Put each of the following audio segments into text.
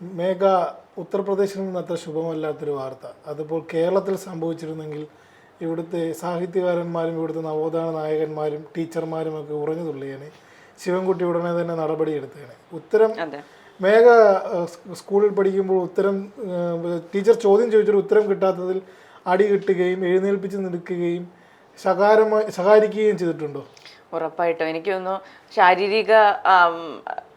മേഘ ഉത്തർപ്രദേശിൽ നിന്ന് അത്ര ശുഭമല്ലാത്തൊരു വാർത്ത. അതിപ്പോൾ കേരളത്തിൽ സംഭവിച്ചിരുന്നെങ്കിൽ ഇവിടുത്തെ സാഹിത്യകാരന്മാരും ഇവിടുത്തെ നവോത്ഥാന നായകന്മാരും ടീച്ചർമാരും ഒക്കെ ഉറഞ്ഞു തുള്ളിയേനെ ശിവൻകുട്ടി ഉടനെ തന്നെ നടപടിയെടുത്തേനെ ഉത്തരം മേഘ സ്കൂളിൽ പഠിക്കുമ്പോൾ ഉത്തരം ടീച്ചർ ചോദ്യം ചോദിച്ചിട്ട് ഉത്തരം കിട്ടാത്തതിൽ അടി കിട്ടുകയും എഴുന്നേൽപ്പിച്ച് നിൽക്കുകയും ശകാരമായി ശകാരിക്കുകയും ചെയ്തിട്ടുണ്ടോ? ഉറപ്പായിട്ടും. എനിക്ക് തോന്നുന്നു ശാരീരിക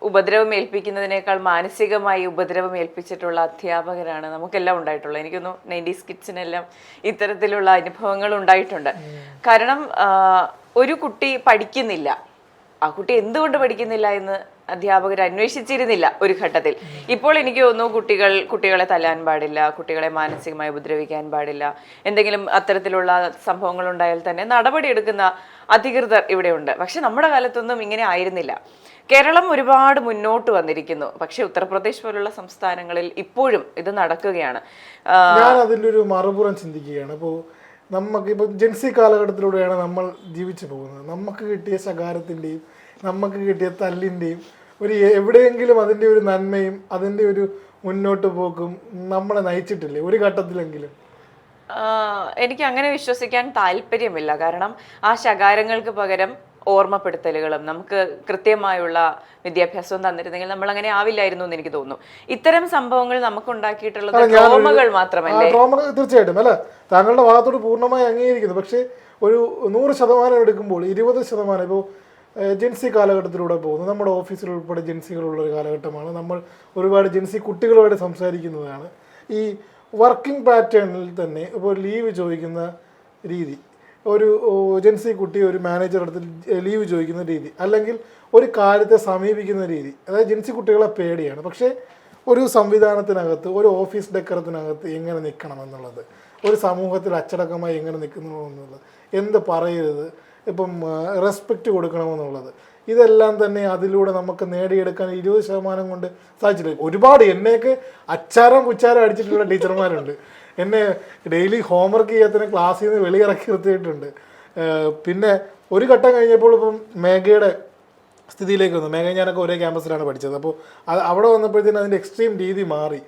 ഉപദ്രവം ഏൽപ്പിക്കുന്നതിനേക്കാൾ മാനസികമായി ഉപദ്രവം ഏൽപ്പിച്ചിട്ടുള്ള അധ്യാപകരാണ് നമുക്കെല്ലാം ഉണ്ടായിട്ടുള്ളത്. എനിക്ക് തോന്നുന്നു നയന്റീസ് കിഡ്സിനെല്ലാം ഇത്തരത്തിലുള്ള അനുഭവങ്ങൾ ഉണ്ടായിട്ടുണ്ട്. കാരണം ഒരു കുട്ടി പഠിക്കുന്നില്ല. ആ കുട്ടി എന്തുകൊണ്ട് പഠിക്കുന്നില്ല എന്ന് അധ്യാപകർ അന്വേഷിച്ചിരുന്നില്ല ഒരു ഘട്ടത്തിൽ. ഇപ്പോൾ എനിക്ക് തോന്നുന്നു കുട്ടികൾ കുട്ടികളെ തല്ലാൻ പാടില്ല കുട്ടികളെ മാനസികമായി ഉപദ്രവിക്കാൻ പാടില്ല. എന്തെങ്കിലും അത്തരത്തിലുള്ള സംഭവങ്ങൾ ഉണ്ടായാൽ തന്നെ നടപടിയെടുക്കുന്ന അധികൃതർ ഇവിടെയുണ്ട് പക്ഷെ നമ്മുടെ കാലത്തൊന്നും ഇങ്ങനെ ആയിരുന്നില്ല. കേരളം ഒരുപാട് മുന്നോട്ട് വന്നിരിക്കുന്നു. പക്ഷെ ഉത്തർപ്രദേശ് പോലുള്ള സംസ്ഥാനങ്ങളിൽ ഇപ്പോഴും ഇത് നടക്കുകയാണ്. ഞാൻ ഒരു മറുപുറം ചിന്തിക്കുകയാണ്. അപ്പോൾ നമുക്ക് ഇപ്പോൾ ജെൻസി കാലഘട്ടത്തിലൂടെയാണ് നമ്മൾ ജീവിച്ചു പോകുന്നത്. നമുക്ക് കിട്ടിയ ശകാരത്തിന്റെയും നമുക്ക് കിട്ടിയ തല്ലിന്റെയും ഒരു എവിടെയെങ്കിലും അതിന്റെ ഒരു നന്മയും അതിന്റെ ഒരു മുന്നോട്ട് പോക്കും നമ്മളെ നയിച്ചിട്ടില്ലേ? ഒരു ഘട്ടത്തിലെങ്കിലും. എനിക്ക് അങ്ങനെ വിശ്വസിക്കാൻ താല്പര്യമില്ല. കാരണം ആ ശകാരങ്ങൾക്ക് പകരം ഓർമ്മപ്പെടുത്തലുകളും നമുക്ക് കൃത്യമായുള്ള വിദ്യാഭ്യാസവും തന്നിരുന്നെങ്കിൽ നമ്മൾ അങ്ങനെ ആവില്ലായിരുന്നു എന്ന് എനിക്ക് തോന്നുന്നു. ഇത്തരം സംഭവങ്ങൾ നമുക്ക് ഉണ്ടാക്കിയിട്ടുള്ളത് ട്രോമകൾ മാത്രമല്ലേ? ട്രോമ തീർച്ചയായിട്ടും. അല്ല താങ്കളുടെ ഭാഗത്തോട് പൂർണമായി അംഗീകരിക്കുന്നു. പക്ഷേ ഒരു നൂറ് ശതമാനം എടുക്കുമ്പോൾ ഇരുപത് ശതമാനം ഇപ്പോൾ ജെൻസി കാലഘട്ടത്തിലൂടെ പോകുന്നു. നമ്മുടെ ഓഫീസിൽ ഉൾപ്പെടെ ജെൻസികളുള്ള ഒരു കാലഘട്ടമാണ്. നമ്മൾ ഒരുപാട് ജെൻസി കുട്ടികളുമായിട്ട് സംസാരിക്കുന്നതാണ്. ഈ വർക്കിംഗ് പാറ്റേണിൽ തന്നെ ഇപ്പോൾ ലീവ് ചോദിക്കുന്ന രീതി ഒരു ഏജൻസി കുട്ടി ഒരു മാനേജർ അടുത്ത് ലീവ് ചോദിക്കുന്ന രീതി അല്ലെങ്കിൽ ഒരു കാര്യത്തെ സമീപിക്കുന്ന രീതി അതായത് ജെൻസി കുട്ടികളെ പേടിയാണ്. പക്ഷേ ഒരു സംവിധാനത്തിനകത്ത് ഒരു ഓഫീസ് ഡെക്കറത്തിനകത്ത് എങ്ങനെ നിൽക്കണം എന്നുള്ളത് ഒരു സമൂഹത്തിൽ അച്ചടക്കമായി എങ്ങനെ നിൽക്കുന്നു എന്നുള്ളത് എന്ത് പറയരുത് ഇപ്പം റെസ്പെക്റ്റ് കൊടുക്കണമെന്നുള്ളത്. ഇതെല്ലാം തന്നെ അതിലൂടെ നമുക്ക് നേടിയെടുക്കാൻ ഇരുപത് ശതമാനം കൊണ്ട് സാധിച്ചില്ല. ഒരുപാട് എന്നെയൊക്കെ അച്ചാരം കുച്ചാരം അടിച്ചിട്ടുള്ള ടീച്ചർമാരുണ്ട്. എന്നെ ഡെയിലി ഹോംവർക്ക് ചെയ്യാത്തതിന് ക്ലാസ്സിൽ നിന്ന് വെളിയിറക്കി നിർത്തിയിട്ടുണ്ട്. പിന്നെ ഒരു ഘട്ടം കഴിഞ്ഞപ്പോൾ ഇപ്പം മേഘയുടെ സ്ഥിതിയിലേക്ക് വന്നു. മേഘ ഞാനൊക്കെ ഒരേ ക്യാമ്പസിലാണ് പഠിച്ചത്. അപ്പോൾ അത് അവിടെ വന്നപ്പോഴത്തേനും അതിന്റെ എക്സ്ട്രീം രീതി മാറി.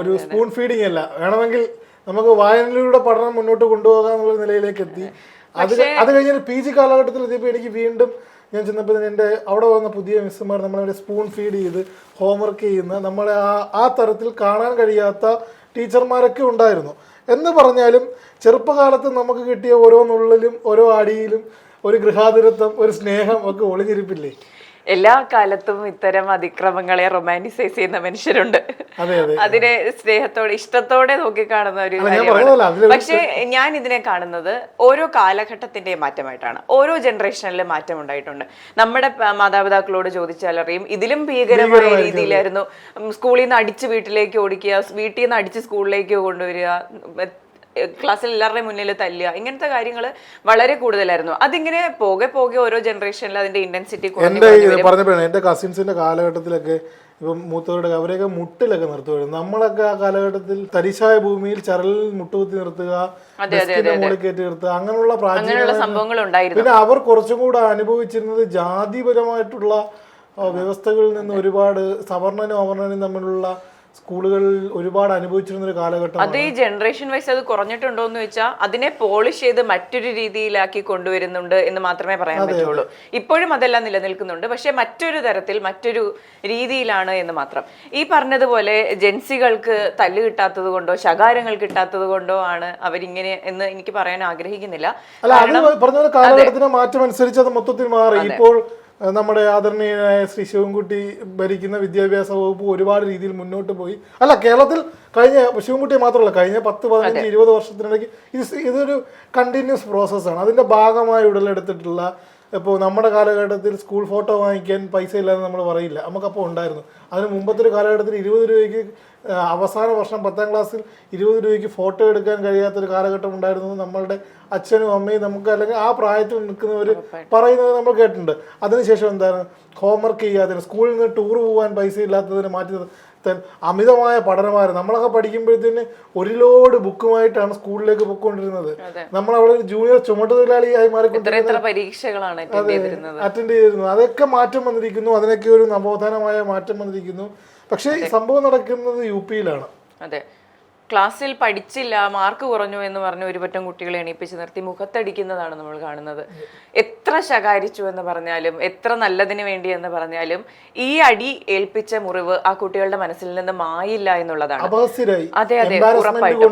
ഒരു സ്പൂൺ ഫീഡിങ് അല്ല. വേണമെങ്കിൽ നമുക്ക് വായനയിലൂടെ പഠനം മുന്നോട്ട് കൊണ്ടുപോകാന്നുള്ള നിലയിലേക്ക് എത്തി. അത് അത് കഴിഞ്ഞ പി ജി കാലഘട്ടത്തിൽ എത്തിയപ്പോൾ എനിക്ക് വീണ്ടും ഞാൻ ചെന്നപ്പോൾ എന്റെ അവിടെ വന്ന പുതിയ മിസ്സുമാർ നമ്മളെ സ്പൂൺ ഫീഡ് ചെയ്ത് ഹോംവർക്ക് ചെയ്യുന്ന നമ്മളെ ആ ആ തരത്തിൽ കാണാൻ കഴിയാത്ത ടീച്ചർമാരൊക്കെ ഉണ്ടായിരുന്നു. എന്ന് പറഞ്ഞാലും ചെറുപ്പകാലത്ത് നമുക്ക് കിട്ടിയ ഓരോ നുള്ളിലും ഓരോ അടിയിലും ഒരു ഗൃഹാതുരത്വം ഒരു സ്നേഹം ഒക്കെ ഒളിഞ്ഞിരിപ്പില്ലേ? എല്ലാ കാലത്തും ഇത്തരം അതിക്രമങ്ങളെ റൊമാന്റിസൈസ് ചെയ്യുന്ന മനുഷ്യരുണ്ട്. അതെ അതെ. അതിനെ സ്നേഹത്തോടെ ഇഷ്ടത്തോടെ നോക്കിക്കാണുന്ന ഒരു കാര്യമാണ്. പക്ഷെ ഞാൻ ഇതിനെ കാണുന്നത് ഓരോ കാലഘട്ടത്തിന്റെ മാറ്റമായിട്ടാണ്. ഓരോ ജനറേഷനിലും മാറ്റം ഉണ്ടായിട്ടുണ്ട് നമ്മുടെ മാതാപിതാക്കളോട് ചോദിച്ചാലറിയും ഇതിലും ഭീകരമായ രീതിയിലായിരുന്നു. സ്കൂളിൽ നിന്ന് അടിച്ച് വീട്ടിലേക്ക് ഓടിക്കുക വീട്ടിൽ നിന്ന് അടിച്ച് സ്കൂളിലേക്ക് കൊണ്ടുവരിക ക്ലാസ്സിൽ എല്ലാവരുടെയും മുന്നിൽ തല്ലുക ഇങ്ങനത്തെ കാര്യങ്ങൾ വളരെ കൂടുതലായിരുന്നു. അതിങ്ങനെ പോകെ പോകെ ഓരോ ജനറേഷനിൽ അതിന്റെ ഇന്റൻസിറ്റി എന്റെ പറഞ്ഞപ്പോഴാണ് എന്റെ കസിൻസിന്റെ കാലഘട്ടത്തിലൊക്കെ ഇപ്പം മൂത്തവരുടെ അവരെയൊക്കെ മുട്ടിലൊക്കെ നിർത്തുമായിരുന്നു നമ്മളൊക്കെ ആ കാലഘട്ടത്തിൽ തരിശായ ഭൂമിയിൽ ചരലിൽ മുട്ടുകുത്തി നിർത്തുക മുകളിൽ കയറ്റി നിർത്തുക അങ്ങനെയുള്ള പ്രാചീന സംഭവങ്ങൾ ഉണ്ടായിരുന്നു. പിന്നെ അവർ കുറച്ചും കൂടെ അനുഭവിച്ചിരുന്നത് ജാതിപരമായിട്ടുള്ള വ്യവസ്ഥകളിൽ നിന്ന് ഒരുപാട് സവർണനും അവർണനും തമ്മിലുള്ള സ്കൂളുകളിൽ ഒരുപാട് അനുഭവിച്ചിരുന്ന ഒരു കാലഘട്ടം അത് ഈ ജനറേഷൻ വൈസ് അത് കുറഞ്ഞിട്ടുണ്ടോ എന്ന് വെച്ചാൽ അതിനെ പോളിഷ് ചെയ്ത് മറ്റൊരു രീതിയിലാക്കി കൊണ്ടുവരുന്നുണ്ട് എന്ന് മാത്രമേ പറയാൻ പറ്റുള്ളൂ. ഇപ്പോഴും അതെല്ലാം നിലനിൽക്കുന്നുണ്ട്. പക്ഷെ മറ്റൊരു തരത്തിൽ മറ്റൊരു രീതിയിലാണ് എന്ന് മാത്രം. ഈ പറഞ്ഞതുപോലെ ജെൻസികൾക്ക് തല്ല് കിട്ടാത്തത് കൊണ്ടോ ശകാരങ്ങൾ കിട്ടാത്തത് കൊണ്ടോ ആണ് അവരിങ്ങനെ എന്ന് എനിക്ക് പറയാൻ ആഗ്രഹിക്കുന്നില്ല. കാലഘട്ടത്തിന് മാറ്റം അനുസരിച്ച് അത്. മൊത്തത്തിൽ മാറി. ഇപ്പോൾ നമ്മുടെ ആദരണീയനായ ശ്രീ ശിവൻകുട്ടി ഭരിക്കുന്ന വിദ്യാഭ്യാസ വകുപ്പ് ഒരുപാട് രീതിയിൽ മുന്നോട്ട് പോയി. അല്ല കേരളത്തിൽ കഴിഞ്ഞ ശിവൻകുട്ടി മാത്രമല്ല കഴിഞ്ഞ പത്ത് പതിനഞ്ച് ഇരുപത് വർഷത്തിനിടയ്ക്ക് ഇത് ഇതൊരു കണ്ടിന്യൂസ് പ്രോസസ്സാണ് അതിന്റെ ഭാഗമായി ഉടലെടുത്തിട്ടുള്ള ഇപ്പോൾ നമ്മുടെ കാലഘട്ടത്തിൽ സ്കൂൾ ഫോട്ടോ വാങ്ങിക്കാൻ പൈസ ഇല്ലാതെ നമ്മൾ പറയില്ല. നമുക്കപ്പോൾ ഉണ്ടായിരുന്നു. അതിന് മുമ്പത്തെ ഒരു കാലഘട്ടത്തിൽ ഇരുപത് രൂപയ്ക്ക് അവസാന വർഷം പത്താം ക്ലാസ്സിൽ ഇരുപത് രൂപയ്ക്ക് ഫോട്ടോ എടുക്കാൻ കഴിയാത്തൊരു കാലഘട്ടം ഉണ്ടായിരുന്നു നമ്മളുടെ അച്ഛനും അമ്മയും നമുക്ക് അല്ലെങ്കിൽ ആ പ്രായത്തിൽ നിൽക്കുന്നവർ പറയുന്നത് നമ്മൾ കേട്ടിട്ടുണ്ട്. അതിനുശേഷം എന്താണ്? ഹോംവർക്ക് ചെയ്യാത്തതിന് സ്കൂളിൽ നിന്ന് ടൂർ പോകാൻ പൈസ ഇല്ലാത്തതിന് മാറ്റി അമിതമായ പഠനമായിരുന്നു നമ്മളൊക്കെ പഠിക്കുമ്പോഴത്തേന് ഒരു ലോഡ് ബുക്കുമായിട്ടാണ് സ്കൂളിലേക്ക് പൊയ്ക്കൊണ്ടിരുന്നത്. നമ്മൾ അവിടെ ഒരു ജൂനിയർ ചുമട്ടുതൊഴിലാളിയായി ആയി മാറിക്കൊണ്ടിരുന്നത് അറ്റൻഡ് ചെയ്തിരുന്നത്. അറ്റൻഡ് ചെയ്തിരുന്നു അതൊക്കെ മാറ്റം വന്നിരിക്കുന്നു. അതിനൊക്കെ ഒരു നവോത്ഥാനമായ മാറ്റം വന്നിരിക്കുന്നു. പക്ഷേ ഈ സംഭവം നടക്കുന്നത് യു പിയിലാണ്. അതെ. ക്ലാസ്സിൽ പഠിച്ചില്ല മാർക്ക് കുറഞ്ഞു എന്ന് പറഞ്ഞ് ഒരു പറ്റം കുട്ടികളെ എണീപ്പിച്ച് നിർത്തി മുഖത്തടിക്കുന്നതാണ് നമ്മൾ കാണുന്നത്. എത്ര ശകാരിച്ചു എന്ന് പറഞ്ഞാലും എത്ര നല്ലതിന് വേണ്ടി എന്ന് പറഞ്ഞാലും ഈ അടി ഏൽപ്പിച്ച മുറിവ് ആ കുട്ടികളുടെ മനസ്സിൽ നിന്ന് മായില്ല എന്നുള്ളതാണ്. അതെ, അതെ, ഉറപ്പായിട്ടും.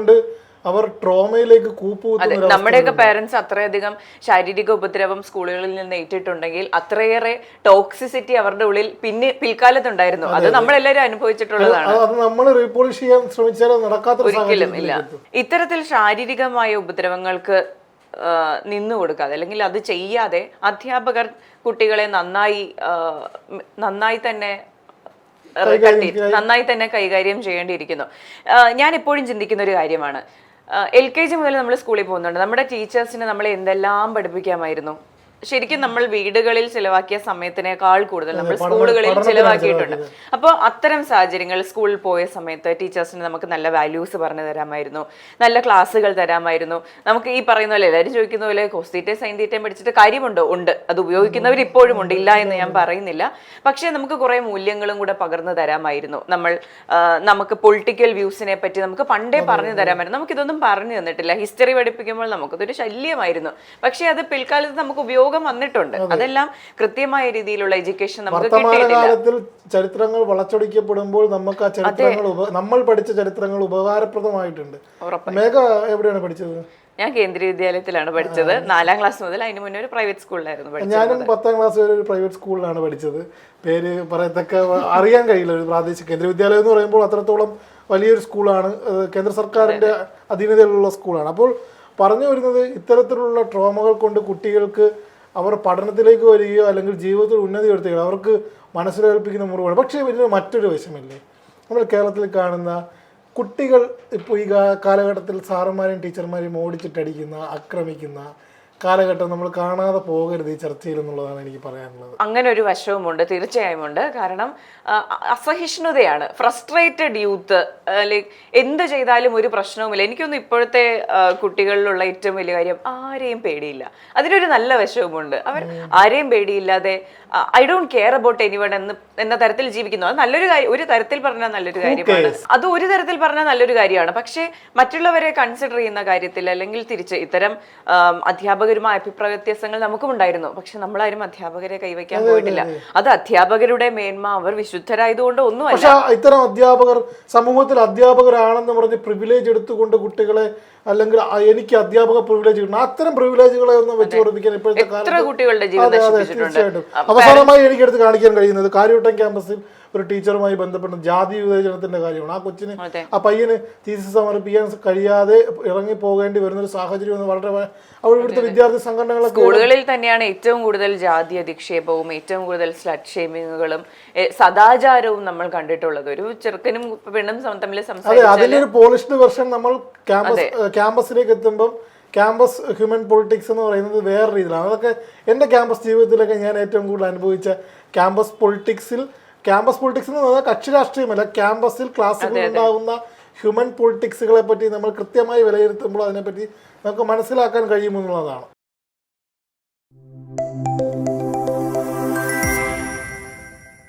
അവർ ട്രോമയിലേക്ക് കൂപ്പുകുത്തുന്ന നമ്മുടെയൊക്കെ പേരൻസ് അത്രയധികം ശാരീരിക ഉപദ്രവം സ്കൂളുകളിൽ നിന്ന് ഏറ്റിട്ടുണ്ടെങ്കിൽ അത്രയേറെ ടോക്സിസിറ്റി അവരുടെ ഉള്ളിൽ പിന്നെ പിൽക്കാലത്തുണ്ടായിരുന്നു. അത് നമ്മളെല്ലാവരും അനുഭവിച്ചിട്ടുള്ളതാണ്. അത് നമ്മൾ റീപോളിഷ് ചെയ്യാൻ ശ്രമിച്ചാൽ നടക്കാത്ത ഒരിക്കലും ഇല്ല. ഇത്തരത്തിൽ ശാരീരികമായ ഉപദ്രവങ്ങൾക്ക് നിന്നു കൊടുക്കാതെ അല്ലെങ്കിൽ അത് ചെയ്യാതെ അധ്യാപകർ കുട്ടികളെ നന്നായി നന്നായി തന്നെ നന്നായി തന്നെ കൈകാര്യം ചെയ്യേണ്ടിയിരിക്കുന്നു. ഞാൻ എപ്പോഴും ചിന്തിക്കുന്ന ഒരു കാര്യമാണ്. എൽ കെ ജി മുതൽ നമ്മൾ സ്കൂളിൽ പോകുന്നുണ്ട്. നമ്മുടെ ടീച്ചേഴ്സിനെ നമ്മൾ എന്തെല്ലാം പഠിപ്പിക്കാമായിരുന്നു? ശരിക്കും നമ്മൾ വീടുകളിൽ ചിലവാക്കിയ സമയത്തിനേക്കാൾ കൂടുതൽ നമ്മൾ സ്കൂളുകളിൽ ചിലവാക്കിയിട്ടുണ്ട്. അപ്പോൾ അത്തരം സാഹചര്യങ്ങൾ സ്കൂളിൽ പോയ സമയത്ത് ടീച്ചേഴ്സിന് നമുക്ക് നല്ല വാല്യൂസ് പറഞ്ഞു തരാമായിരുന്നു. നല്ല ക്ലാസ്സുകൾ തരാമായിരുന്നു. നമുക്ക് ഈ പറയുന്ന പോലെ എല്ലാവരും ചോദിക്കുന്ന പോലെ കോസ്റ്റീറ്റേ സൈൻതീറ്റയും പഠിച്ചിട്ട് കാര്യമുണ്ടോ? ഉണ്ട്. അത് ഉപയോഗിക്കുന്നവർ ഇപ്പോഴും ഉണ്ട്. ഇല്ല എന്ന് ഞാൻ പറയുന്നില്ല. പക്ഷേ നമുക്ക് കുറേ മൂല്യങ്ങളും കൂടെ പകർന്നു തരാമായിരുന്നു. നമ്മൾ നമുക്ക് പൊളിറ്റിക്കൽ വ്യൂസിനെ പറ്റി നമുക്ക് പണ്ടേ പറഞ്ഞു തരാമായിരുന്നു. നമുക്കിതൊന്നും പറഞ്ഞു തന്നിട്ടില്ല. ഹിസ്റ്ററി പഠിപ്പിക്കുമ്പോൾ നമുക്കതൊരു ശല്യമായിരുന്നു. പക്ഷേ അത് പിൽക്കാലത്ത് നമുക്ക് ഉപയോഗം വന്നിട്ടുണ്ട്. അതെല്ലാം കൃത്യമായ രീതിയിലുള്ള എഡ്യൂക്കേഷൻ നമുക്ക് വർത്തമാനകാലത്തിൽ ചരിത്രങ്ങൾ വളച്ചൊടിക്കപ്പെടുമ്പോൾ നമുക്ക് ആ ചരിത്രങ്ങൾ നമ്മൾ പഠിച്ച ചരിത്രങ്ങൾ ഉപകാരപ്രദമായിട്ടുണ്ട്. മേഘ എവിടെയാണ് പഠിച്ചത്? ഞാൻ കേന്ദ്രീയ വിദ്യാലയത്തിലാണ് പഠിച്ചത്. നാലാം ക്ലാസ് മുതൽ അതിന് മുന്നേ ഒരു പ്രൈവറ്റ് സ്കൂളിലായിരുന്നു ഞാനും പത്താം ക്ലാസ് വരെ ഒരു പ്രൈവറ്റ് സ്കൂളിലാണ് പഠിച്ചത്. പേര് പറയത്തക്ക അറിയാൻ കഴിയില്ല ഒരു പ്രാദേശിക കേന്ദ്ര വിദ്യാലയം എന്ന് പറയുമ്പോൾ അത്രത്തോളം വലിയൊരു സ്കൂളാണ് കേന്ദ്ര സർക്കാരിന്റെ അധീനതയിലുള്ള സ്കൂളാണ് അപ്പോൾ പറഞ്ഞു വരുന്നത് ഇത്തരത്തിലുള്ള ട്രോമകൾ കൊണ്ട് കുട്ടികൾക്ക് അവർ പഠനത്തിലേക്ക് വരികയോ അല്ലെങ്കിൽ ജീവിതത്തിൽ ഉന്നതി വരുത്തുകയോ അവർക്ക് മനസ്സിലേൽപ്പിക്കുന്ന മുറിവാണ് പക്ഷേ ഇതിന് മറ്റൊരു വശമില്ലേ നമ്മൾ കേരളത്തിൽ കാണുന്ന കുട്ടികൾ ഇപ്പോൾ ഈ കാലഘട്ടത്തിൽ സാറന്മാരെയും ടീച്ചർമാരെയും ഓടിച്ചിട്ടടിക്കുന്ന ആക്രമിക്കുന്ന കാലഘട്ടം നമ്മൾ കാണാതെ പോകരുത് ഈ ചർച്ചയിൽ എന്നുള്ളതാണ് എനിക്ക് പറയാനുള്ളത്. അങ്ങനെ ഒരു വശവുമുണ്ട് തീർച്ചയായും ഉണ്ട് കാരണം അസഹിഷ്ണുതയാണ്. ഫ്രസ്ട്രേറ്റഡ് യൂത്ത് ലൈക്ക് എന്ത് ചെയ്താലും ഒരു പ്രശ്നവുമില്ല. എനിക്കൊന്നും ഇപ്പോഴത്തെ കുട്ടികളിലുള്ള ഏറ്റവും വലിയ കാര്യം ആരെയും പേടിയില്ല. അതിനൊരു നല്ല വശവുമുണ്ട്. അവർ ആരെയും പേടിയില്ലാതെ I don't care about anyone എന്ന് എന്ന തരത്തിൽ ജീവിക്കുന്നു. അത് നല്ലൊരു കാര്യം ഒരു തരത്തിൽ പറഞ്ഞാൽ നല്ലൊരു കാര്യമാണ്. അത് ഒരു തരത്തിൽ പറഞ്ഞാൽ നല്ലൊരു കാര്യമാണ്. പക്ഷേ മറ്റുള്ളവരെ കൺസിഡർ ചെയ്യുന്ന കാര്യത്തിൽ അല്ലെങ്കിൽ തിരിച്ച് ഇത്തരം ആം, അധ്യാപകരുമായ അഭിപ്രായ വ്യത്യാസങ്ങൾ നമുക്കും ഉണ്ടായിരുന്നു. പക്ഷെ നമ്മളാരും അധ്യാപകരെ കൈവയ്ക്കാൻ പോയിട്ടില്ല. അത്. അധ്യാപകരുടെ മേന്മ. അവർ വിശുദ്ധരായതുകൊണ്ട് ഒന്നുമല്ല. പക്ഷെ ഇത്തരം അധ്യാപകർ സമൂഹത്തിൽ അധ്യാപകരാണെന്ന് പറഞ്ഞ് പ്രിവിലേജ് എടുത്തുകൊണ്ട് കുട്ടികളെ അല്ലെങ്കിൽ എനിക്ക് അധ്യാപക പ്രിവിലേജ് കിട്ടണം. അത്തരം പ്രിവിലേജുകളെ ഒന്നും വെച്ച് പഠിപ്പിക്കാൻ ഇപ്പോഴത്തെ തീർച്ചയായിട്ടും. അവസാനമായി എനിക്കെടുത്ത് കാണിക്കാൻ കഴിയുന്നത് കാര്യവട്ടം ക്യാമ്പസിൽ ഒരു ടീച്ചറുമായി ബന്ധപ്പെട്ട ജാതി വിവേചനത്തിന്റെ കാര്യമാണ്. ആ കൊച്ചിന് ആ പയ്യന് തീസിസ് സമർപ്പിക്കാൻ കഴിയാതെ ഇറങ്ങി പോകേണ്ടി വരുന്ന ഒരു സാഹചര്യം എന്ന് വളരെ അവിടെ ഇവിടുത്തെ വിദ്യാർത്ഥി സംഘടനകളൊക്കെ സ്കൂളുകളിൽ തന്നെയാണ് ഏറ്റവും കൂടുതൽ ജാതി അധിക്ഷേപവും ഏറ്റവും കൂടുതൽ സ്ലഡ് ഷേമിങ്ങുകളും സദാചാരവും നമ്മൾ കണ്ടിട്ടുള്ളത്. ഒരു ചെറുക്കനും പെണ്ണും തമ്മിൽ അതെ അതിലൊരു പോളിഷ്ഡ് വെർഷൻ നമ്മൾ ക്യാമ്പസ് ക്യാമ്പസിലേക്ക് എത്തുമ്പം ക്യാമ്പസ് ഹ്യൂമൻ പൊളിറ്റിക്സ് എന്ന് പറയുന്നത് വേറെ രീതിയിലാണ്. അതൊക്കെ എന്റെ ക്യാമ്പസ് ജീവിതത്തിലൊക്കെ ഞാൻ ഏറ്റവും കൂടുതൽ അനുഭവിച്ച ക്യാമ്പസ് പൊളിറ്റിക്സിൽ ക്യാമ്പസ് പൊളിറ്റിക്സ് എന്ന് പറഞ്ഞാൽ കക്ഷി രാഷ്ട്രീയമല്ല. ക്യാമ്പസിൽ ക്ലാസ്സുകളിൽ ഉണ്ടാകുന്ന ഹ്യൂമൻ പൊളിറ്റിക്സുകളെ പറ്റി നമ്മൾ കൃത്യമായി വിലയിരുത്തുമ്പോൾ അതിനെപ്പറ്റി നമുക്ക് മനസ്സിലാക്കാൻ കഴിയുമെന്നുള്ളതാണ്.